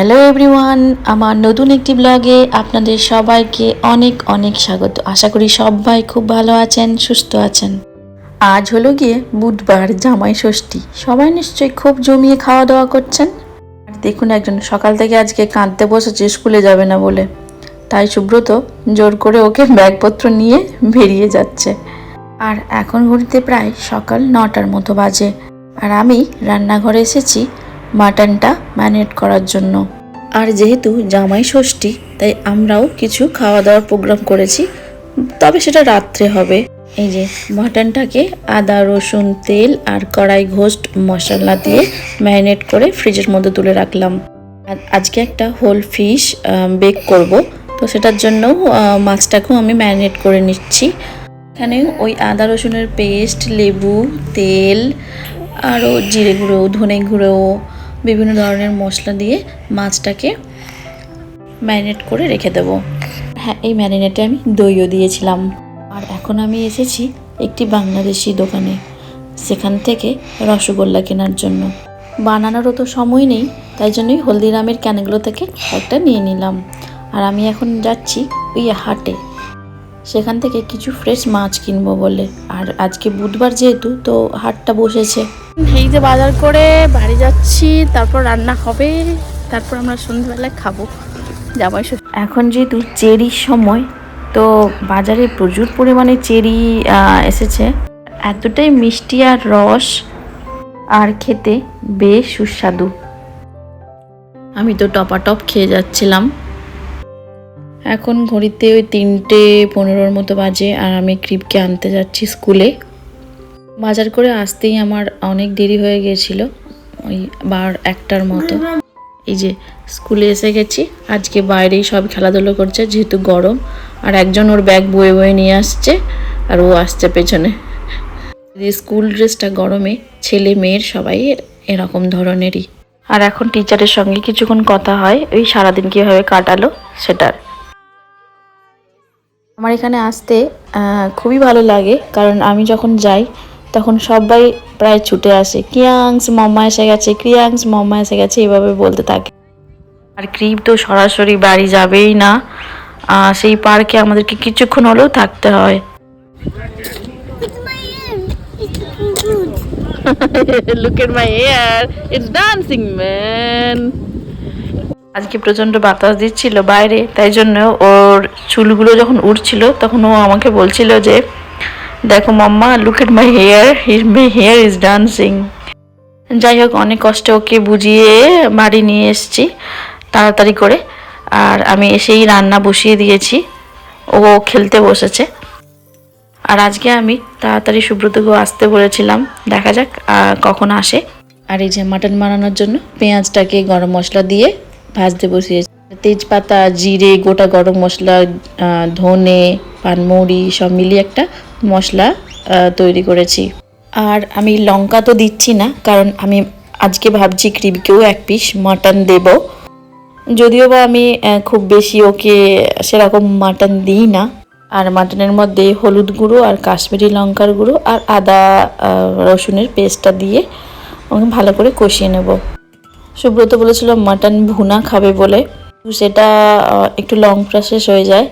Hello everyone আমার নতুন একটি ব্লগে আপনাদের সবাইকে অনেক অনেক স্বাগত। আশা করি সবাই খুব ভালো আছেন, সুস্থ আছেন। আজ হলো গিয়ে বুধবার জামাই ষষ্ঠী। সবাই নিশ্চয়ই খুব জমিয়ে খাওয়া দাওয়া করছেন? আর দেখুন একজন, সকাল থেকে আজকে কাঁদতে বসেছে, স্কুলে যাবে না বলে। তাই সুব্রত জোর করে ওকে ব্যাগপত্র নিয়ে বেরিয়ে যাচ্ছে। আর এখন ঘড়িতে প্রায় সকাল নটার মতো বাজে। আর আমি রান্নাঘরে এসেছি, মাটনটা ম্যারিনেট করার জন্য। আর যেহেতু জামাই ষষ্ঠী, তাই আমরাও কিছু খাওয়া দাওয়ার প্রোগ্রাম করেছি, তবে সেটা রাত্রে হবে। এই যে মাটনটাকে আদা, রসুন, তেল আর কড়াই ঘোস্ট মশলা দিয়ে ম্যারিনেট করে ফ্রিজের মধ্যে তুলে রাখলাম। আর আজকে একটা হোল ফিশ বেক করব। তো সেটার জন্য মাছটাকেও আমি ম্যারিনেট করে নিচ্ছি। এখানে ওই আদা, রসুনের পেস্ট, লেবু, তেল, আরও জিরে গুঁড়ো, ধনে গুঁড়ো বিভিন্ন ধরনের মশলা দিয়ে মাছটাকে ম্যারিনেট করে রেখে দেবো। হ্যাঁ এই ম্যারিনেটে আমি দইও দিয়েছিলাম। আর এখন আমি এসেছি একটি বাংলাদেশি দোকানে, সেখান থেকে রসগোল্লা কেনার জন্য। বানানোরও তো সময় নেই, তাই জন্যই হলদিরামের ক্যানগুলো থেকে একটা নিয়ে নিলাম। আর আমি এখন যাচ্ছি ওই হাটে। সেখান থেকে কিছু ফ্রেশ মাছ কিনবো বলে। আর আজকে বুধবার যেহেতু তো হাটটা বসেছে। এই যে বাজার করে বাড়ি যাচ্ছি তারপর রান্না হবে তারপর আমরা সন্ধ্যাবেলায় খাব। জামাই ষষ্ঠী এখন যেহেতু চেরির সময় তো বাজারে প্রচুর পরিমাণে চেরি আহ, এসেছে। এতটাই মিষ্টি আর রস আর খেতে বেশ সুস্বাদু। আমি তো টপাটপ খেয়ে যাচ্ছিলাম। এখন ঘড়িতে ওই তিনটে পনেরোর মতো বাজে আর আমি ক্রিপকে আনতে যাচ্ছি স্কুলে। বাজার করে আসতেই আমার অনেক দেরি হয়ে গিয়েছিল ওই বার একটার মতো। এই যে স্কুলে এসে গেছি, আজকে বাইরেই সব খেলাধুলো করছে, যেহেতু গরম, আর একজন ওর ব্যাগ বয়ে বয়ে নিয়ে আসছে, আর ও আসছে পেছনে। স্কুল ড্রেসটা গরমে, ছেলে মেয়ের সবাই এরকম ধরনেরই। আর এখন টিচারের সঙ্গে কিছুক্ষণ কথা হয়, ওই সারাদিন কীভাবে কাটালো, সেটার। আমার এখানে আসতে খুবই ভালো লাগে। কারণ আমি যখন যাই, তখন সবাই প্রায় ছুটে আসে। ক্রিয়াংস মাম্মা এসে গেছে ক্রিয়াংস মাম্মা এসে গেছে, এভাবে বলতে থাকে। আর ক্রিপ তো সরাসরি বাড়ি যাবেই না। সেই পার্কে আমাদেরকে কিছুক্ষণ হলেও থাকতে হয়। Look at my hair it's dancing man আজকে প্রচণ্ড বাতাস দিচ্ছিল বাইরে, তাই জন্য ওর চুলগুলো যখন উঠছিল তখন ও আমাকে বলছিল যে, দেখো mamma look at my hair my hair is dancing যাই হোক, অনেক কষ্টে ওকে বুঝিয়ে বাড়ি নিয়ে এসেছি তাড়াতাড়ি করে। আর আমি এসেই রান্না বসিয়ে দিয়েছি। ও খেলতে বসেছে। আর আজকে আমি তাড়াতাড়ি সুব্রতকেও আসতে বলেছিলাম। দেখা যাক কখন আসে। আর এই যে মাটন বানানোর জন্য পেঁয়াজটাকে গরম মশলা দিয়ে ভাজতে বসিয়েছি। তেজপাতা, জিরে, গোটা গরম মশলা ধনে, পানমৌরি সব মিলিয়ে একটা মশলা তৈরি করেছি। আর আমি লঙ্কা তো দিচ্ছি না, কারণ আমি আজকে ভাবছি ক্রিবিকেও এক পিস মাটন দেব। যদিও বা আমি খুব বেশি ওকে সেরকম মাটন দিই না। আর মাটনের মধ্যে হলুদ গুঁড়ো আর কাশ্মীরি লঙ্কার গুঁড়ো আর আদা রসুনের পেস্টটা দিয়ে ওকে ভালো করে কষিয়ে নেব। সুব্রত বলেছিল মাটন ভুনা খাবে বলে। সেটা একটু লং প্রসেস হয়ে যায়।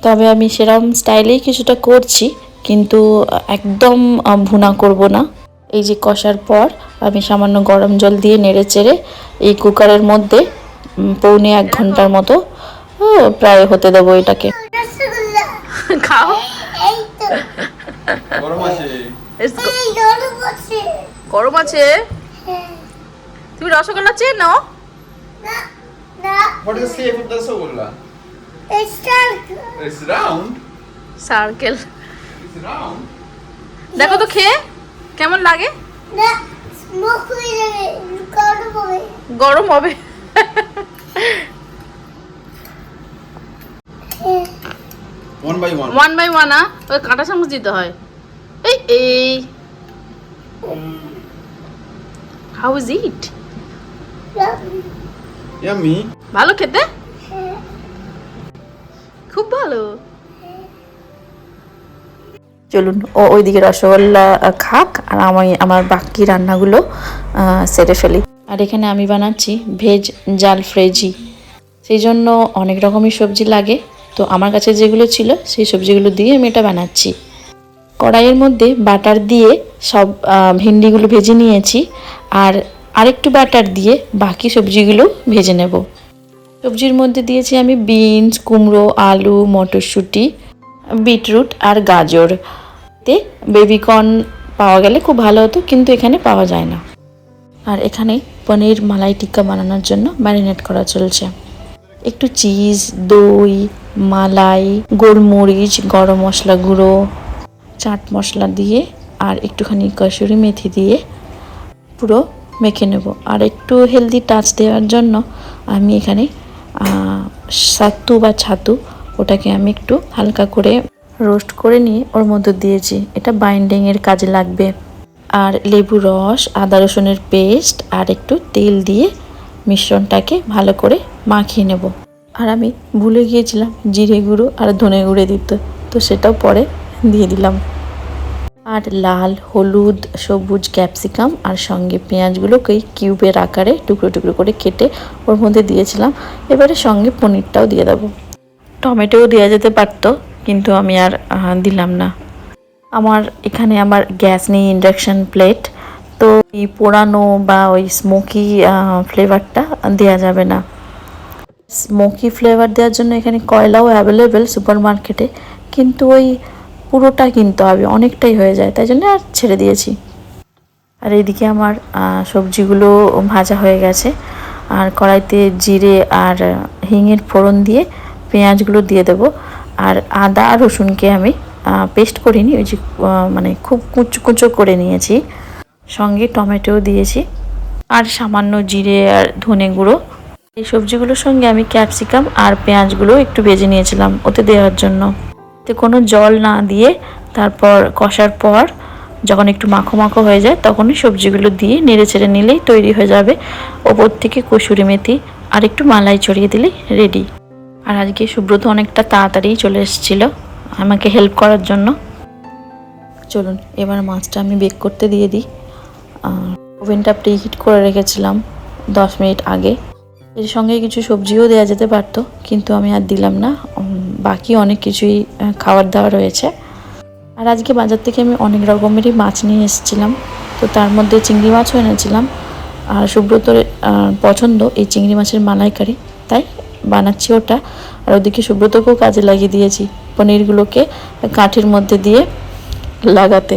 তবে আমি সেরকম স্টাইলেই কিছুটা করছি কিন্তু একদম ভুনা করব না। এই যে কষার পর আমি সামান্য গরম জল দিয়ে নেড়ে চেড়ে এই কুকারের মধ্যে পৌনে এক ঘণ্টার মতো প্রায় হতে দেবো এটাকে। খাও। গরম আছে। গরম আছে। তুমি রসগোল্লা চেনো What is the shape of the rasagolla? It's round. Circle It's round. দেখো তো খেয়ে কেমন লাগে? গরম হবে। One by one. One by one ওই কাঁটা চামচ দিতে হয়। এই এই। How is it Yummy. ভালো খেতে? খুব ভালো। চলুন ও ওইদিকে রসগোল্লা খাক আর আমি আমার বাকি রান্নাগুলো সেরে ফেলি। আর এখানে আমি বানাচ্ছি ভেজ জাল ফ্রেজি। সেই জন্য অনেক রকমের সবজি লাগে। তো আমার কাছে যেগুলো ছিল সেই সবজিগুলো দিয়ে আমি এটা বানাচ্ছি। কড়াইয়ের মধ্যে বাটার দিয়ে সব ভেন্ডিগুলো ভেজে নিয়েছি। আর আরেকটু ব্যাটার দিয়ে বাকি সবজিগুলো ভেজে নেব। সবজির মধ্যে দিয়েছি আমি বিনস, কুমড়ো, আলু, মটরশুঁটি, বিটরুট আর গাজর। তে বেবিকর্ন পাওয়া গেলে খুব ভালো হতো, কিন্তু এখানে পাওয়া যায় না। আর এখানে পনির মালাই টিক্কা বানানোর জন্য ম্যারিনেট করা চলছে। একটু চিজ দই, মালাই, গোলমরিচ, গরম মশলা গুঁড়ো, চাট মশলা দিয়ে আর একটুখানি কসুরি মেথি দিয়ে পুরো মেখে নেব। আর একটু হেলদি টাচ দেওয়ার জন্য আমি এখানে সাত্তু বা ছাতু, ওটাকে আমি একটু হালকা করে রোস্ট করে নিয়ে ওর মধ্যে দিয়েছি। এটা বাইন্ডিংয়ের কাজে লাগবে। আর লেবু রস, আদা রসুনের পেস্ট আর একটু তেল দিয়ে মিশ্রণটাকে ভালো করে মাখিয়ে নেব। আর আমি ভুলে গিয়েছিলাম, জিরে গুঁড়ো আর ধনে গুঁড়ো দিতে। তো সেটাও পরে দিয়ে দিলাম। আর লাল, হলুদ, সবুজ ক্যাপসিকাম আর সঙ্গে পেঁয়াজগুলোকেই কিউবের আকারে টুকরো টুকরো করে কেটে ওর মধ্যে দিয়েছিলাম। এবারে সঙ্গে পনিরটাও দিয়ে দেবো। টমেটোও দেওয়া যেতে পারতো, কিন্তু আমি আর দিলাম না। আমার এখানে আমার গ্যাস নেই, ইন্ডাকশান প্লেট, তো এই পোড়ানো বা ওই স্মোকি ফ্লেভারটা দেওয়া যাবে না। স্মোকি ফ্লেভার দেওয়ার জন্য এখানে কয়লাও অ্যাভেলেবেল সুপার মার্কেটে কিন্তু ওই পুরোটা কিনতে হবে অনেকটাই হয়ে যায়, তাই জন্য আর ছেড়ে দিয়েছি। আর এইদিকে আমার সবজিগুলো ভাজা হয়ে গেছে। আর কড়াইতে জিরে আর হিঙের ফোড়ন দিয়ে পেঁয়াজগুলো দিয়ে দেবো। আর আদা আর রসুনকে আমি পেস্ট করিনি, ওই যে মানে খুব কুচো কুচো করে নিয়েছি। সঙ্গে টমেটো দিয়েছি। আর সামান্য জিরে আর ধনে গুঁড়ো। এই সবজিগুলোর সঙ্গে আমি ক্যাপসিকাম আর পেঁয়াজগুলো একটু ভেজে নিয়েছিলাম, ওতে দেওয়ার জন্য। এতে কোনো জল না দিয়ে তারপর কষার পর যখন একটু মাখো মাখো হয়ে যায়, তখনই সবজিগুলো দিয়ে নেড়ে চেড়ে নিলেই তৈরি হয়ে যাবে। ওপর থেকে কসুরি মেথি আর একটু মালাই ছড়িয়ে দিলেই রেডি আর আজকে সুব্রত অনেকটা তাড়াতাড়ি চলে এসেছিল আমাকে হেল্প করার জন্য। চলুন, এবার মাছটা আমি বেক করতে দিয়ে দিই। ওভেনটা প্রি হিট করে রেখেছিলাম দশ মিনিট আগে। এর সঙ্গে কিছু সবজিও দেওয়া যেতে পারতো, কিন্তু আমি আর দিলাম না। বাকি অনেক কিছুই খাবার দাওয়া রয়েছে। আর আজকে বাজার থেকে আমি অনেক রকমেরই মাছ নিয়ে এসেছিলাম। তো তার মধ্যে চিংড়ি মাছও এনেছিলাম। আর সুব্রতর পছন্দ এই চিংড়ি মাছের মালাইকারি। তাই বানাচ্ছি ওটা। আর ওদিকে সুব্রতকেও কাজে লাগিয়ে দিয়েছি পনিরগুলোকে কাঠের মধ্যে দিয়ে লাগাতে।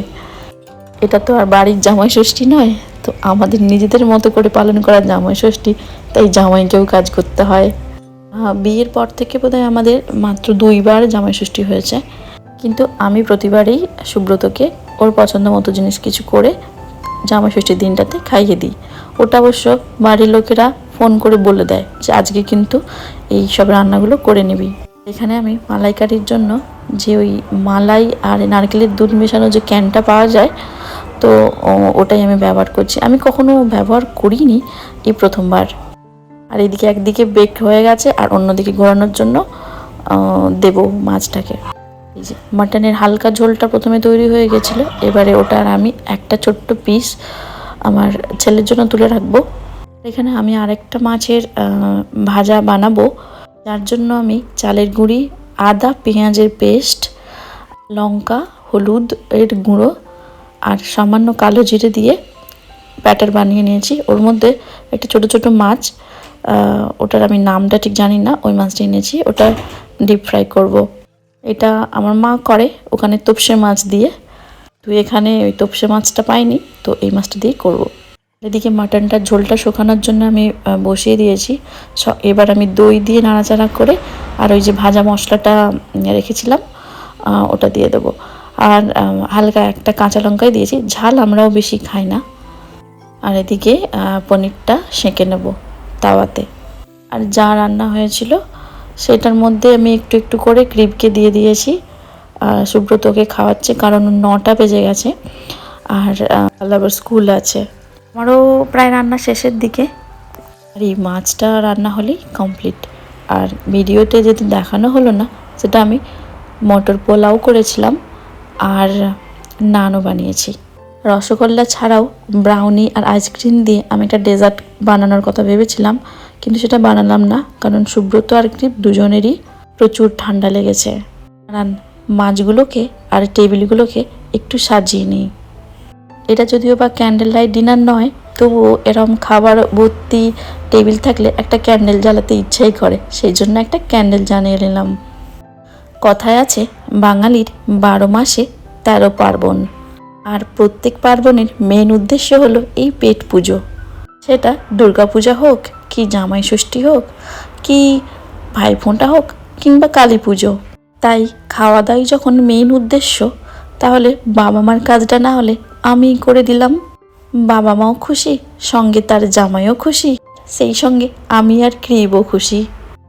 এটা তো আর বাড়ির জামাই ষষ্ঠী নয়, তো আমাদের নিজেদের মতো করে পালন করা জামাই ষষ্ঠী, তাই জামাইকেও কাজ করতে হয়। বিয়ের পর থেকে বোধহয় আমাদের মাত্র দুইবার জামাই ষষ্ঠী হয়েছে। কিন্তু আমি প্রতিবারই সুব্রতকে ওর পছন্দ মতো জিনিস কিছু করে জামাই ষষ্ঠীর দিনটাতে খাইয়ে দিই। ওটা অবশ্য বাড়ির লোকেরা ফোন করে বলে দেয় যে, আজকে কিন্তু এই সব রান্নাগুলো করে নিবি। এখানে আমি মালাইকারির জন্য যে ওই মালাই আর নারকেলের দুধ মেশানো যে ক্যানটা পাওয়া যায়, তো ওটাই আমি ব্যবহার করছি। আমি কখনো ব্যবহার করিনি এই প্রথমবার। আর এদিকে একদিকে বেক হয়ে গেছে আর অন্যদিকে ঘোরানোর জন্য দেবো মাছটাকে। এই যে মাটনের হালকা ঝোলটা প্রথমে তৈরি হয়ে গেছিল, এবারে ওটার আমি একটা ছোট্ট পিস আমার ছেলের জন্য তুলে রাখব। এখানে আমি আরেকটা মাছের ভাজা বানাবো, যার জন্য আমি চালের গুঁড়ি, আদা, পেঁয়াজের পেস্ট, লঙ্কা, হলুদ এর গুঁড়ো আর সামান্য কালো জিরে দিয়ে ব্যাটার বানিয়ে নিয়েছি। ওর মধ্যে একটা ছোট ছোট মাছ ওটার আমি নামটা ঠিক জানি না, ওই মাছটা এনেছি, ওটা ডিপ ফ্রাই করব। এটা আমার মা করে ওখানে তোপসে মাছ দিয়ে। তুই এখানে ওই তোপসে মাছটা পাইনি, তো এই মাছটা দিয়েই করব। এদিকে মাটনটার ঝোলটা শুকানোর জন্য আমি বসিয়ে দিয়েছি। এবার আমি দই দিয়ে নাড়াচাড়া করে আর ওই যে ভাজা মশলাটা রেখেছিলাম ওটা দিয়ে দেবো। আর হালকা একটা কাঁচা লঙ্কাই দিয়েছি, ঝাল আমরাও বেশি খাই না। আর এদিকে পনিরটা সেঁকে নেব। তাওয়াতে। আর যা রান্না হয়েছিল, সেটার মধ্যে আমি একটু একটু করে ক্রিপকে দিয়ে দিয়েছি। আর সুব্রতকে খাওয়াচ্ছে, কারণ নটা বেজে গেছে। আর আবার স্কুল আছে। আমারও প্রায় রান্না শেষের দিকে। আর এই মাছটা রান্না হলেই কমপ্লিট। আর ভিডিওতে যেটা দেখানো হলো না, সেটা আমি মটর পোলাও করেছিলাম। আর নানও বানিয়েছি। রসগোল্লা ছাড়াও ব্রাউনি আর আইসক্রিম দিয়ে আমি একটা ডেজার্ট বানানোর কথা ভেবেছিলাম, কিন্তু সেটা বানালাম না, কারণ সুব্রত আর কৃপ দুজনেরই প্রচুর ঠান্ডা লেগেছে। কারণ মাছগুলোকে আর টেবিলগুলোকে একটু সাজিয়ে নিই। এটা যদিও বা ক্যান্ডেল লাইট ডিনার নয়, তবুও এরম খাবার ভর্তি টেবিল থাকলে একটা ক্যান্ডেল জ্বালাতে ইচ্ছাই করে, সেই জন্য একটা ক্যান্ডেল জানিয়ে নিলাম। কথায় আছে, বাঙালির বারো মাসে তেরো পার্বণ। আর প্রত্যেক পার্বণের মেন উদ্দেশ্য হলো এই পেট পুজো। সেটা দুর্গাপূজা হোক, কি জামাই ষষ্ঠী হোক, কি ভাইফোঁটা হোক, কিংবা কালী পুজো। তাই খাওয়া দাওয়াই যখন মেন উদ্দেশ্য, তাহলে বাবা মার কাজটা না হলে আমিই করে দিলাম। বাবা মাও খুশি, সঙ্গে তার জামাইও খুশি, সেই সঙ্গে আমি আর ক্রিবও খুশি।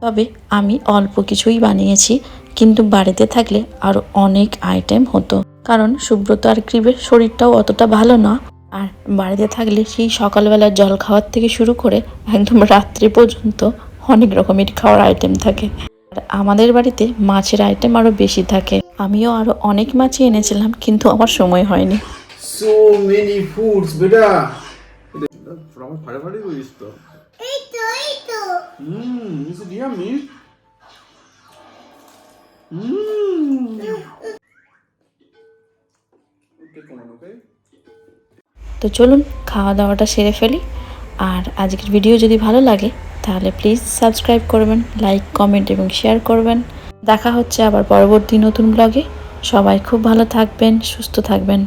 তবে আমি অল্প কিছুই বানিয়েছি, কিন্তু বাড়িতে থাকলে আরও অনেক আইটেম হতো। কারণ সুব্রত আর ক্রিবের শরীরটাও অতটা ভালো না। আর বাড়িতে থাকলে সেই সকালবেলা জল খাওয়ার থেকে শুরু করে একদম রাত্রি পর্যন্ত অনেক রকমের খাওয়ার আইটেম থাকে। আর আমাদের বাড়িতে মাছের আইটেম আরও বেশি থাকে। আমিও আরও অনেক মাছই এনেছিলাম কিন্তু আমার সময় হয়নি। So many foods, বেটা। আমার ফাটাফাটি করিস তো। Hmm is it yummy hmm. তো চলুন খাওয়া দাওয়াটা সেরে ফেলি। আর আজকের ভিডিও যদি ভালো লাগে, তাহলে প্লিজ সাবস্ক্রাইব করবেন লাইক কমেন্ট এবং শেয়ার করবেন। দেখা হচ্ছে আবার পরবর্তী নতুন ব্লগে সবাই খুব ভালো থাকবেন, সুস্থ থাকবেন।